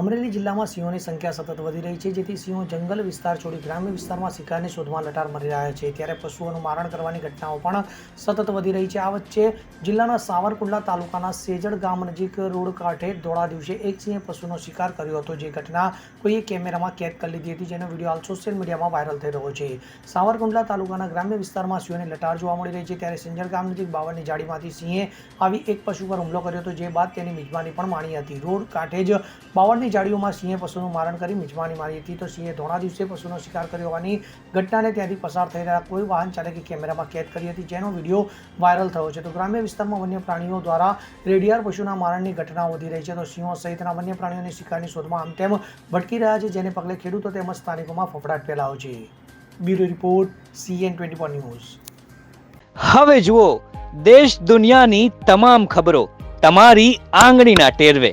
અમરેલી જિલ્લામાં સિંહોની સંખ્યા સતત વધી રહી છે, જેથી સિંહો જંગલ વિસ્તાર છોડી ગ્રામ્ય વિસ્તારમાં શિકારની શોધમાં લટાર મરી રહ્યા છે. ત્યારે પશુઓનું મારણ કરવાની ઘટનાઓ પણ સતત વધી રહી છે. આ વચ્ચે જિલ્લાના સાવરકુંડલા તાલુકાના સેજડ ગામ નજીક રોડ કાંઠે ધોળા દિવસે એક સિંહે પશુનો શિકાર કર્યો હતો. જે ઘટના કોઈએ કેમેરામાં કેદ કરી લીધી હતી, જેનો વીડિયો હાલ સોશિયલ મીડિયામાં વાયરલ થઈ રહ્યો છે. સાવરકુંડલા તાલુકાના ગ્રામ્ય વિસ્તારમાં સિંહોની લટાર જોવા મળી રહી છે. ત્યારે સેજડ ગામ નજીક બાવળની જાળીમાંથી સિંહે આવી એક પશુ પર હુમલો કર્યો હતો, જે બાદ તેની મિજબાની પણ માણી હતી. રોડ કાંઠે જ બાવળની જાળીઓમાં સિંહે પશુનું મારણ કરી મિજબાની મારી હતી. તો સિંહે ધોળા દિવસે પશુનો શિકાર કર્યો હોવાની ઘટનાને ત્યાંથી પસાર થઈ રહ્યા કોઈ વાહન ચાલકે કેમેરામાં કેદ કરી હતી, જેનો વીડિયો વાયરલ થયો છે. તો ગ્રામ્ય વિસ્તારમાં વન્ય પ્રાણીઓ દ્વારા રેડિયાર પશુના મારણની ઘટનાઓ વધી રહી છે. તો સિંહો સહિતના વન્ય પ્રાણીઓની શિકારની શોધમાં આમ તેમ ભટકી રહ્યા છે, જેને પગલે ખેડૂતો તેમજ સ્થાનિકોમાં ફફડાટ ફેલાયો છે. Bureau report, CN twenty news. હવે જુઓ, દેશ દુનિયાની તમામ ખબરો તમારી આંગળીના ટેરવે.